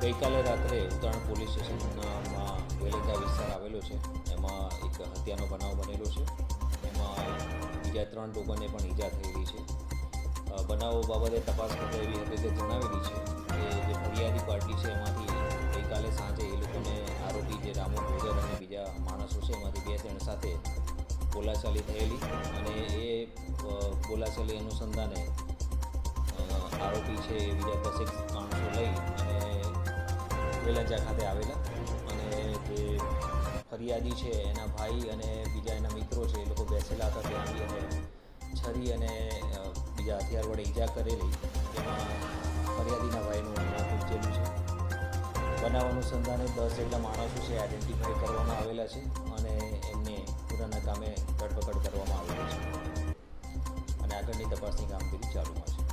ગઈકાલે રાત્રે ઉત્તરાયણ પોલીસ સ્ટેશનમાં વેલેજા વિસ્તાર આવેલો છે. એમાં એક હત્યાનો બનાવ બનેલો છે. એમાં બીજા ત્રણ લોકોને પણ ઈજા થયેલી છે. બનાવો બાબતે તપાસ કરતા એવી હકીકત જણાવેલી છે કે જે ફરિયાદી પાર્ટી છે એમાંથી ગઈકાલે સાંજે એ લોકોને આરોપી જે રામુ ભોજર અને બીજા માણસો છે એમાંથી બે ત્રણ સાથે બોલાચાલી થયેલી અને એ બોલાચાલી અનુસંધાને આરોપી છે એ બીજા દસેક વેલંજા ખાતે આવેલા. અને જે ફરિયાદી છે, એના ભાઈ અને બીજા એના મિત્રો છે, એ લોકો બેસેલા હતા ત્યાં અને છરી અને બીજા હથિયાર વડે ઈજા કરેલી. એમાં ફરિયાદીના ભાઈનું મોત ઉપજેલું છે. બનાવ અનુસંધાને દસ જેટલા માણસો છે આઈડેન્ટિફાઈ કરવામાં આવેલા છે અને એમને પૂરાના કામે ધરપકડ કરવામાં આવેલી છે. અને આગળની તપાસની કામગીરી ચાલુમાં છે.